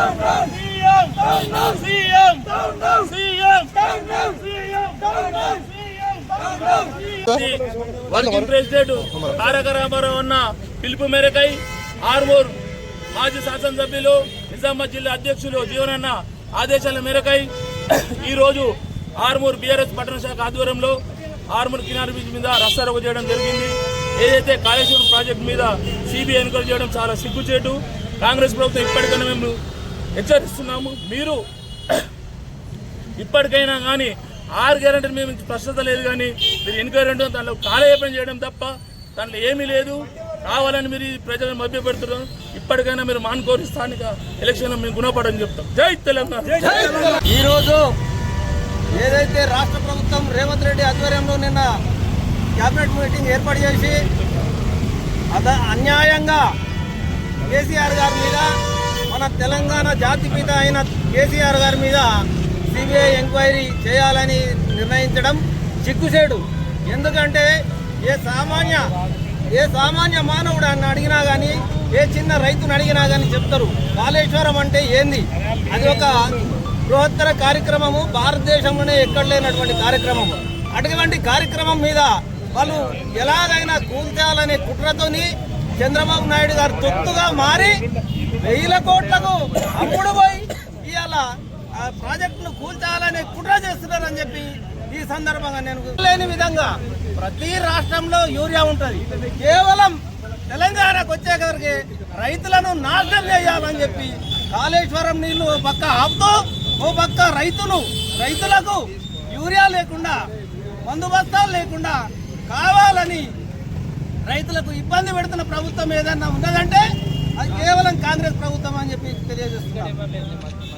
Run, run! CM working president Taraka Rama Rao అన్న పిలుపు మేరకై ఆర్మూర్ మాజీ శాసనసభ్యులు నిజామాబాద్ జిల్లా అధ్యక్షులు జీవనన్న ఆదేశాల మేరకై ఈరోజు ఆర్మూర్ బీఆర్ఎస్ పట్టణ శాఖ ఆధ్వర్యంలో ఆర్మూర్ కినార్ బీచ్ మీద రస్తారోకో చేయడం జరిగింది. ఏదైతే కాళేశ్వరం ప్రాజెక్టు మీద సిబిఐ ఎన్క్వైరీ చేయడం చాలా సిగ్గుచేటు. కాంగ్రెస్ ప్రభుత్వం ఇప్పటికైనా మేము హెచ్చరిస్తున్నాము. మీరు ఇప్పటికైనా కానీ ఆరు గ్యారెంటీ మేము స్పష్టత లేదు కానీ మీరు ఎంక్వైరీ ఉంటుంది దాంట్లో కాలయాపన చేయడం తప్ప దాంట్లో ఏమీ లేదు. కావాలని మీరు ఈ ప్రజలను మభ్యపెడుతున్నారు. ఇప్పటికైనా మీరు మానుకోరి స్థానిక ఎలక్షన్లో మేము గుణపడని చెప్తాం. జై తెలంగాణ. ఈరోజు ఏదైతే రాష్ట్ర ప్రభుత్వం రేవంత్ రెడ్డి ఆధ్వర్యంలో నిన్న క్యాబినెట్ మీటింగ్ ఏర్పాటు చేసి అద అన్యాయంగా కేసీఆర్ గారి మీద మన తెలంగాణ జాతిపిత అయిన కేసీఆర్ గారి మీద సిబిఐ ఎంక్వైరీ చేయాలని నిర్ణయించడం చిక్కుసేడు ఎందుకంటే ఏ సామాన్య ఏ సామాన్య మానవుడు అని అడిగినా కానీ ఏ చిన్న రైతుని అడిగినా కానీ చెప్తారు కాళేశ్వరం అంటే ఏంది? అది ఒక బృహత్తర కార్యక్రమము భారతదేశంలోనే ఎక్కడ లేనటువంటి కార్యక్రమము. అటువంటి కార్యక్రమం మీద వాళ్ళు ఎలాగైనా కూల్చాలనే కుట్రతోని చంద్రబాబు నాయుడు గారు తొత్తుగా మారి వెయ్యిల కోట్లకు అమ్ముడు పోయి ఇవాళ ఆ ప్రాజెక్టును కూల్చాలని కుట్ర చేస్తున్నారని చెప్పి ఈ సందర్భంగా నేను లేని విధంగా ప్రతి రాష్ట్రంలో యూరియా ఉంటుంది. కేవలం తెలంగాణకు వచ్చేసరికి రైతులను నాశనం చేయాలని చెప్పి కాళేశ్వరం నీళ్ళు ఓ పక్క ఆపుతూ ఓ పక్క రైతులు రైతులకు యూరియా లేకుండా మందు బస్తాలు లేకుండా కావాలని రైతులకు ఇబ్బంది పెడుతున్న ప్రభుత్వం ఏదన్నా ఉన్నదంటే అది కేవలం కాంగ్రెస్ ప్రభుత్వం అని చెప్పి తెలియజేస్తున్నారు